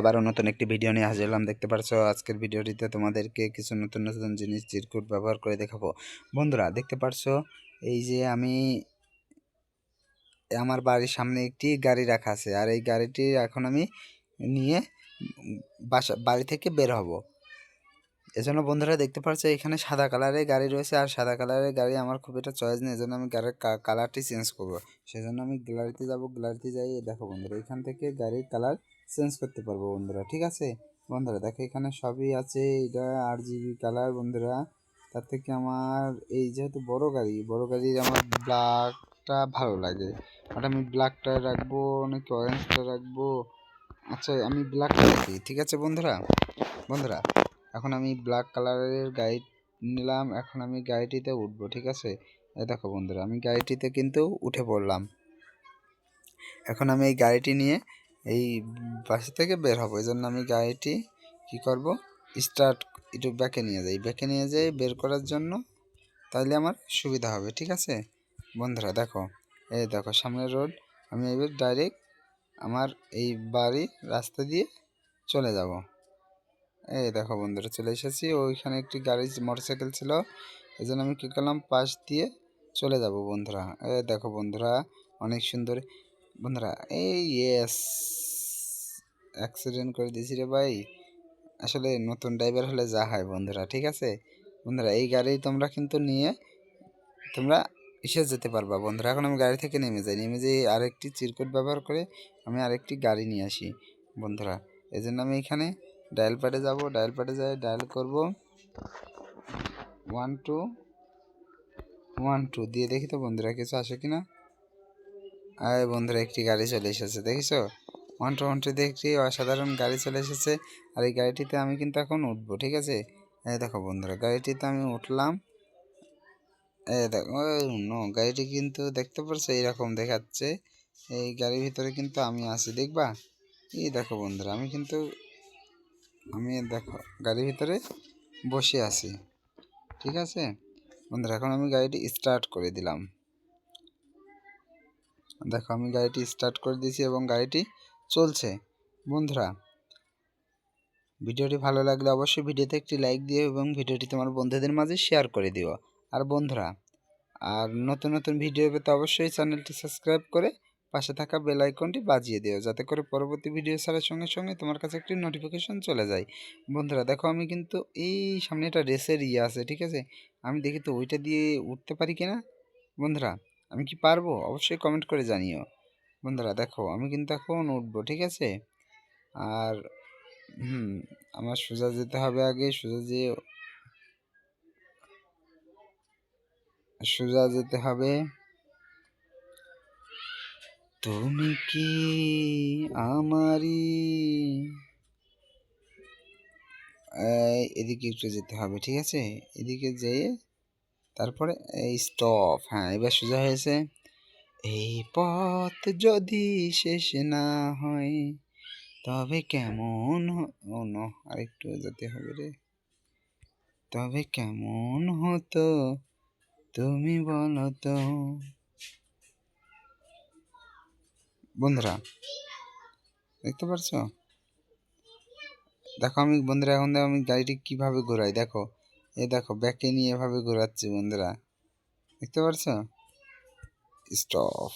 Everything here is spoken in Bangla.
আবারও নতুন একটি ভিডিও নিয়ে হাজির হলাম। দেখতে পারছ, আজকের ভিডিওটিতে তোমাদেরকে কিছু নতুন নতুন জিনিস চিরকুট ব্যবহার করে দেখাবো। বন্ধুরা, দেখতে পারছ, এই যে আমি আমার বাড়ির সামনে একটি গাড়ি রাখা আছে। আর এই গাড়িটি এখন আমি নিয়ে বাসা, বাড়ি থেকে বের হব। এজন্য বন্ধুরা, দেখতে পাচ্ছ এখানে সাদা কালারের গাড়ি রয়েছে। আর সাদা কালারের গাড়ি আমার খুব একটা চয়েস নেই, এজন্য আমি গাড়ির কালারটি চেঞ্জ করব। সেজন্য আমি গ্যালারিতে যাব, গ্যালারিতে যাই দেখো বন্ধুরা, এখান থেকে গাড়ির কালার চেঞ্জ করতে পারব বন্ধুরা, ঠিক আছে? বন্ধুরা, দেখো এখানে সবই আছে, এটা আট জিবি কালার বন্ধুরা। তার থেকে আমার এই যেহেতু বড় গাড়ি, বড় গাড়ির আমার ব্ল্যাকটা ভালো লাগে। ওটা আমি ব্ল্যাকটা রাখব, নাকি অরেঞ্জটা রাখব? আচ্ছা আমি ব্ল্যাকটা রাখি, ঠিক আছে বন্ধুরা? বন্ধুরা, এখন আমি ব্ল্যাক কালারের গাড়ি নিলাম, এখন আমি গাড়িটিতে উঠবো, ঠিক আছে? এই দেখো বন্ধুরা, আমি গাড়িটিতে কিন্তু উঠে পড়লাম। এখন আমি এই গাড়িটি নিয়ে এই বাসা থেকে বের হব। এই জন্য আমি গাড়িটি কি করব? স্টার্ট একটু ব্যাকে নিয়ে যাই। ব্যাকে নিয়ে যাই, বের করার জন্য। তাহলে আমার সুবিধা হবে, ঠিক আছে? বন্ধুরা, দেখো। এই দেখো, সামনের রোড আমি এবার ডাইরেক্ট আমার এই বাড়ি রাস্তা দিয়ে চলে যাব। এই দেখো বন্ধুরা, চলে এসেছি। ওইখানে একটি গাড়ি মোটরসাইকেল ছিল। এই জন্য আমি কী করলাম? পাশ দিয়ে চলে যাব বন্ধুরা। এই দেখো বন্ধুরা, অনেক সুন্দর বন্ধুরা, এই ইয়েস অ্যাক্সিডেন্ট করে দিয়েছি রে ভাই। আসলে নতুন ড্রাইভার হলে যা হয় বন্ধুরা, ঠিক আছে? বন্ধুরা, এই গাড়ি তোমরা কিন্তু নিয়ে তোমরা এসে যেতে পারবা বন্ধুরা। এখন আমি গাড়ি থেকে নেমে যাই, নেমে যেয়ে আরেকটি চিরকুট ব্যবহার করে আমি আরেকটি গাড়ি নিয়ে আসি বন্ধুরা। এই জন্য আমি এখানে ডায়াল প্যাডে যাব ডায়াল প্যাডে যাই ডায়াল করব। ওয়ান টু ওয়ান টু দিয়ে দেখি তো বন্ধুরা কিছু আসে কি না আয় বন্ধুরা, একটি গাড়ি চলে এসেছে, দেখেছ? ওয়ান টু ওয়ান টু একটি অসাধারণ গাড়ি চলে এসেছে, আর এই গাড়িটিতে আমি কিন্তু এখন উঠবো, ঠিক আছে? এই দেখো বন্ধুরা, গাড়িটিতে আমি উঠলাম। এই দেখো নো, গাড়িটি কিন্তু দেখতে পারছ, এইরকম দেখাচ্ছে। এই গাড়ির ভিতরে কিন্তু আমি আছি, দেখবা? এই দেখো বন্ধুরা, আমি কিন্তু, আমি দেখো, গাড়ির ভিতরে বসে আছি, ঠিক আছে? বন্ধুরা, এখন আমি গাড়িটি স্টার্ট করে দিলাম। দেখো, আমি গাড়িটি স্টার্ট করে দিয়েছি এবং গাড়িটি চলছে। বন্ধুরা, ভিডিওটি ভালো লাগলে অবশ্যই ভিডিওতে একটি লাইক দিও এবং ভিডিওটি তোমার বন্ধুদের মাঝে শেয়ার করে দিও। আর বন্ধুরা, আর নতুন নতুন ভিডিও পেতে অবশ্যই চ্যানেলটি সাবস্ক্রাইব করে পাশে থাকা বেল আইকনটি বাজিয়ে দিও, যাতে করে পরবর্তী ভিডিও ছাড়ার সঙ্গে সঙ্গে তোমার কাছে একটি নোটিফিকেশন চলে যায়। বন্ধুরা, দেখো, আমি কিন্তু এই সামনে একটা রেসের ইয়ে আছে, ঠিক আছে? আমি দেখি তো ওইটা দিয়ে উঠতে পারি কিনা? বন্ধুরা আমি কি পারব? অবশ্যই কমেন্ট করে জানিও। বন্ধুরা, দেখো, আমি কিন্তু এখন উঠবো, ঠিক আছে? আর, হুম, আমার সোজা যেতে হবে আগে, সোজা যেয়ে সোজা যেতে হবে। তুমি কি আমারই? এদিকে একটু যেতে হবে, ঠিক আছে? এদিকে যেয়ে তারপরে এই স্টপ হ্যাঁ এবার সোজা হয়েছে, এই পথ যদি শেষ না হয়, তবে কেমন ও নো, আরেকটু যেতে হবে রে। তবে কেমন হতো তুমি বলো তো? বন্ধুরা, দেখতে পারছ? দেখো আমি, বন্ধুরা, এখন আমি গাড়িটি কীভাবে ঘোরাই, দেখো। এই দেখো ব্যাকে নিয়ে এভাবে ঘোরাচ্ছি বন্ধুরা। দেখতে পারছ? স্টপ